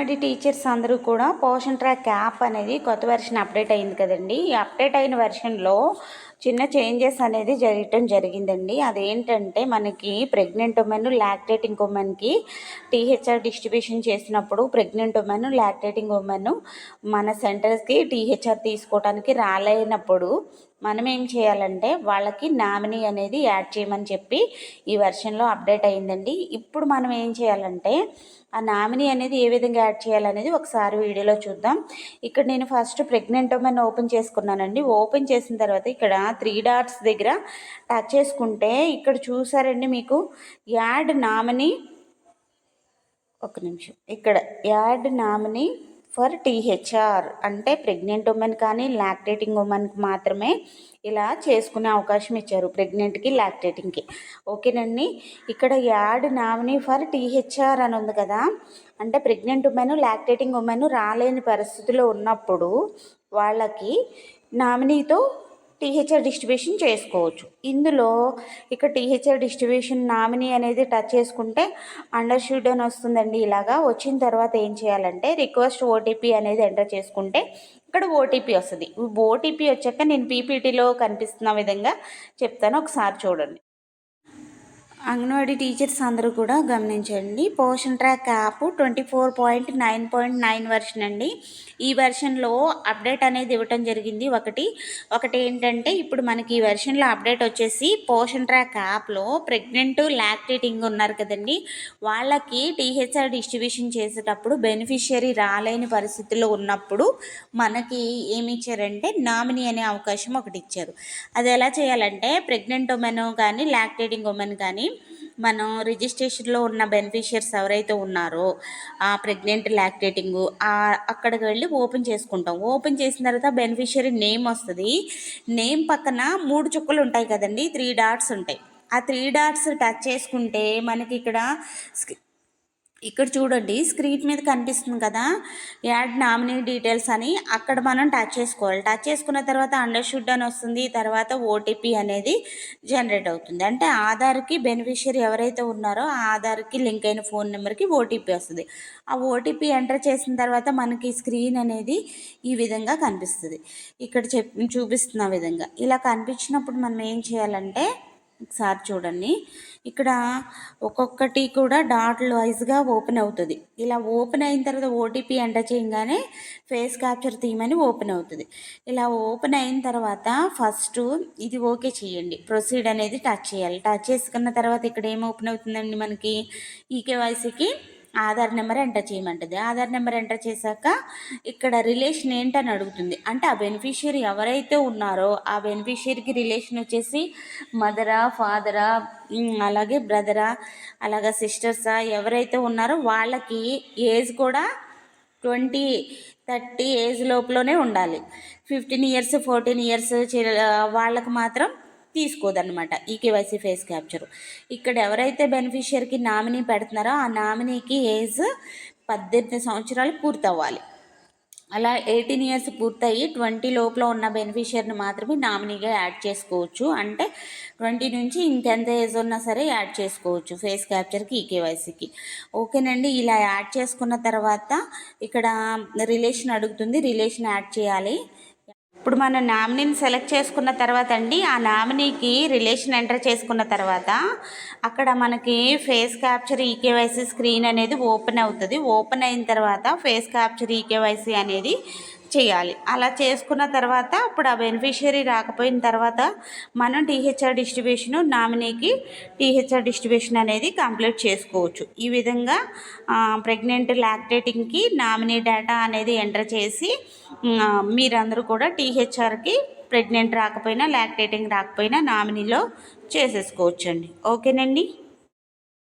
Anganwadi teachers అందరూ కూడా Poshan track app అనేది కొత్త వెర్షన్ అప్డేట్ అయింది కదండి. ఈ అప్డేట్ అయిన వెర్షన్లో చిన్న చేంజెస్ అనేది జరగటం జరిగిందండి. అదేంటంటే మనకి ప్రెగ్నెంట్ ఉమెన్ లాక్టేటింగ్ ఉమెన్కి టీహెచ్ఆర్ డిస్ట్రిబ్యూషన్ చేసినప్పుడు ప్రెగ్నెంట్ ఉమెన్ లాక్టేటింగ్ ఉమెన్ మన సెంటర్స్కి టీహెచ్ఆర్ తీసుకోవడానికి రాలేనప్పుడు మనం ఏం చేయాలంటే వాళ్ళకి నామినీ అనేది యాడ్ చేయమని చెప్పి ఈ వెర్షన్లో అప్డేట్ అయిందండి. ఇప్పుడు మనం ఏం చేయాలంటే ఆ నామినీ అనేది ఏ విధంగా యాడ్ చేయాలనేది ఒకసారి వీడియోలో చూద్దాం. ఇక్కడ నేను ఫస్ట్ ప్రెగ్నెంట్ ఉమెన్ ఓపెన్ చేసుకున్నానండి. ఓపెన్ చేసిన తర్వాత ఇక్కడ త్రీ డాట్స్ దగ్గర టచ్ చేసుకుంటే ఇక్కడ చూసారండి మీకు యాడ్ నామినీ ఒక నిమిషం ఇక్కడ యాడ్ నామినీ ఫర్ టీహెచ్ఆర్ అంటే ప్రెగ్నెంట్ ఉమెన్ కానీ లాక్టేటింగ్ ఉమెన్కి మాత్రమే ఇలా చేసుకునే అవకాశం ఇచ్చారు ప్రెగ్నెంట్కి లాక్టేటింగ్కి. ఓకేనండి? ఇక్కడ యాడ్ నామినీ ఫర్ టీహెచ్ఆర్ అని ఉంది కదా? అంటే ప్రెగ్నెంట్ ఉమెన్ లాక్టేటింగ్ ఉమెన్ రాలేని పరిస్థితిలో ఉన్నప్పుడు వాళ్ళకి నామినీతో టీహెచ్ఆర్ డిస్ట్రిబ్యూషన్ చేసుకోవచ్చు. ఇందులో ఇక్కడ టీహెచ్ఆర్ డిస్ట్రిబ్యూషన్ నామినీ అనేది టచ్ చేసుకుంటే అండర్ షూట్ అని వస్తుందండి ఇలాగా. వచ్చిన తర్వాత ఏం చేయాలంటే రిక్వెస్ట్ ఓటీపీ అనేది ఎంటర్ చేసుకుంటే ఇక్కడ ఓటీపీ వస్తుంది. ఓటీపీ వచ్చాక నేను పీపీటీలో కనిపిస్తున్న విధంగా చెప్తాను. ఒకసారి చూడండి. అంగన్వాడీ టీచర్స్ అందరూ కూడా గమనించండి. Poshan track app twenty four point nine point nine version అండి. ఈ వెర్షన్లో అప్డేట్ అనేది ఇవ్వటం జరిగింది. ఒకటి ఒకటి ఏంటంటే ఇప్పుడు మనకి ఈ వెర్షన్లో అప్డేట్ వచ్చేసి పోషన్ ట్రాక్ యాప్లో ప్రెగ్నెంట్ లాక్టేటింగ్ ఉన్నారు కదండి. వాళ్ళకి టీహెచ్ఆర్ డిస్ట్రిబ్యూషన్ చేసేటప్పుడు బెనిఫిషియరీ రాలేని పరిస్థితుల్లో ఉన్నప్పుడు మనకి ఏమి ఇచ్చారంటే నామినీ అనే అవకాశం ఒకటి ఇచ్చారు. అది ఎలా చేయాలంటే ప్రెగ్నెంట్ ఉమెన్ కానీ లాక్టేటింగ్ ఉమెన్ కానీ మనం రిజిస్ట్రేషన్లో ఉన్న బెనిఫిషియర్స్ ఎవరైతే ఉన్నారో ఆ ప్రెగ్నెంట్ లాక్టేటింగ్ అక్కడికి వెళ్ళి ఓపెన్ చేసుకుంటాం. ఓపెన్ చేసిన తర్వాత బెనిఫిషియరీ నేమ్ వస్తుంది. నేమ్ పక్కన మూడు చుక్కలు ఉంటాయి కదండి త్రీ డాట్స్ ఉంటాయి. ఆ త్రీ డాట్స్ టచ్ చేసుకుంటే మనకి ఇక్కడ ఇక్కడ చూడండి స్క్రీన్ మీద కనిపిస్తుంది కదా యాడ్ నామినీ డీటెయిల్స్ అని. అక్కడ మనం టచ్ చేసుకోవాలి. టచ్ చేసుకున్న తర్వాత అండర్షుడ్ అని వస్తుంది. తర్వాత ఓటీపీ అనేది జనరేట్ అవుతుంది. అంటే ఆధార్కి బెనిఫిషియరీ ఎవరైతే ఉన్నారో ఆ ఆధార్కి లింక్ అయిన ఫోన్ నెంబర్కి ఓటీపీ వస్తుంది. ఆ ఓటీపీ ఎంటర్ చేసిన తర్వాత మనకి స్క్రీన్ అనేది ఈ విధంగా కనిపిస్తుంది. ఇక్కడ చెప్ చూపిస్తున్న విధంగా. ఇలా కనిపించినప్పుడు మనం ఏం చేయాలంటే ఒకసారి చూడండి. ఇక్కడ ఒక్కొక్కటి కూడా డాట్లు వైజ్గా ఓపెన్ అవుతుంది. ఇలా ఓపెన్ అయిన తర్వాత ఓటీపీ ఎంటర్ చేయగానే ఫేస్ క్యాప్చర్ తీయమని ఓపెన్ అవుతుంది. ఇలా ఓపెన్ అయిన తర్వాత ఫస్ట్ ఇది ఓకే చేయండి. ప్రొసీడ్ అనేది టచ్ చేయాలి. టచ్ చేసుకున్న తర్వాత ఇక్కడ ఏం ఓపెన్ అవుతుందండి మనకి? ఈకేవైసీకి ఆధార్ నెంబర్ ఎంటర్ చేయమంటుంది. ఆధార్ నెంబర్ ఎంటర్ చేశాక ఇక్కడ రిలేషన్ ఏంటని అడుగుతుంది. అంటే ఆ బెనిఫిషియరీ ఎవరైతే ఉన్నారో ఆ బెనిఫిషియరీకి రిలేషన్ వచ్చేసి మదరా ఫాదరా అలాగే బ్రదరా అలాగే సిస్టర్సా ఎవరైతే ఉన్నారో వాళ్ళకి ఏజ్ కూడా ట్వంటీ థర్టీ ఏజ్ లోపలనే ఉండాలి. ఫిఫ్టీన్ ఇయర్స్ ఫోర్టీన్ ఇయర్స్ వాళ్ళకు మాత్రం తీసుకోదన్నమాట ఈ కేవైసీ ఫేస్ క్యాప్చర్. ఇక్కడ ఎవరైతే బెనిఫిషియర్కి నామినీ పెడుతున్నారో ఆ నామినీకి ఏజ్ పద్దెనిమిది సంవత్సరాలు పూర్తవ్వాలి. అలా ఎయిటీన్ ఇయర్స్ పూర్తయి ట్వంటీ లోపల ఉన్న బెనిఫిషియర్ని మాత్రమే నామినీగా యాడ్ చేసుకోవచ్చు. అంటే ట్వంటీ నుంచి ఇంకెంత ఏజ్ ఉన్నా సరే యాడ్ చేసుకోవచ్చు ఫేస్ క్యాప్చర్కి ఈకేవైసీకి ఓకేనండి ఇలా యాడ్ చేసుకున్న తర్వాత ఇక్కడ రిలేషన్ అడుగుతుంది. రిలేషన్ యాడ్ చేయాలి. ఇప్పుడు మనం నామినీని సెలెక్ట్ చేసుకున్న తర్వాత అండి ఆ నామినీకి రిలేషన్ ఎంటర్ చేసుకున్న తర్వాత అక్కడ మనకి ఫేస్ క్యాప్చర్ ఈకేవైసీ స్క్రీన్ అనేది ఓపెన్ అవుతుంది. ఓపెన్ అయిన తర్వాత ఫేస్ క్యాప్చర్ ఈకేవైసీ అనేది చేయాలి. అలా చేసుకున్న తర్వాత అప్పుడు ఆ బెనిఫిషియరీ రాకపోయిన తర్వాత మనం టీహెచ్ఆర్ డిస్ట్రిబ్యూషన్ నామినీకి టీహెచ్ఆర్ డిస్ట్రిబ్యూషన్ అనేది కంప్లీట్ చేసుకోవచ్చు. ఈ విధంగా ప్రెగ్నెంట్ లాక్టేటింగ్కి నామినీ డేటా అనేది ఎంటర్ చేసి మీరందరూ కూడా టీహెచ్ఆర్కి ప్రెగ్నెంట్ రాకపోయినా లాక్టేటింగ్ రాకపోయినా నామినీలో చేసేసుకోవచ్చండి. ఓకేనండి?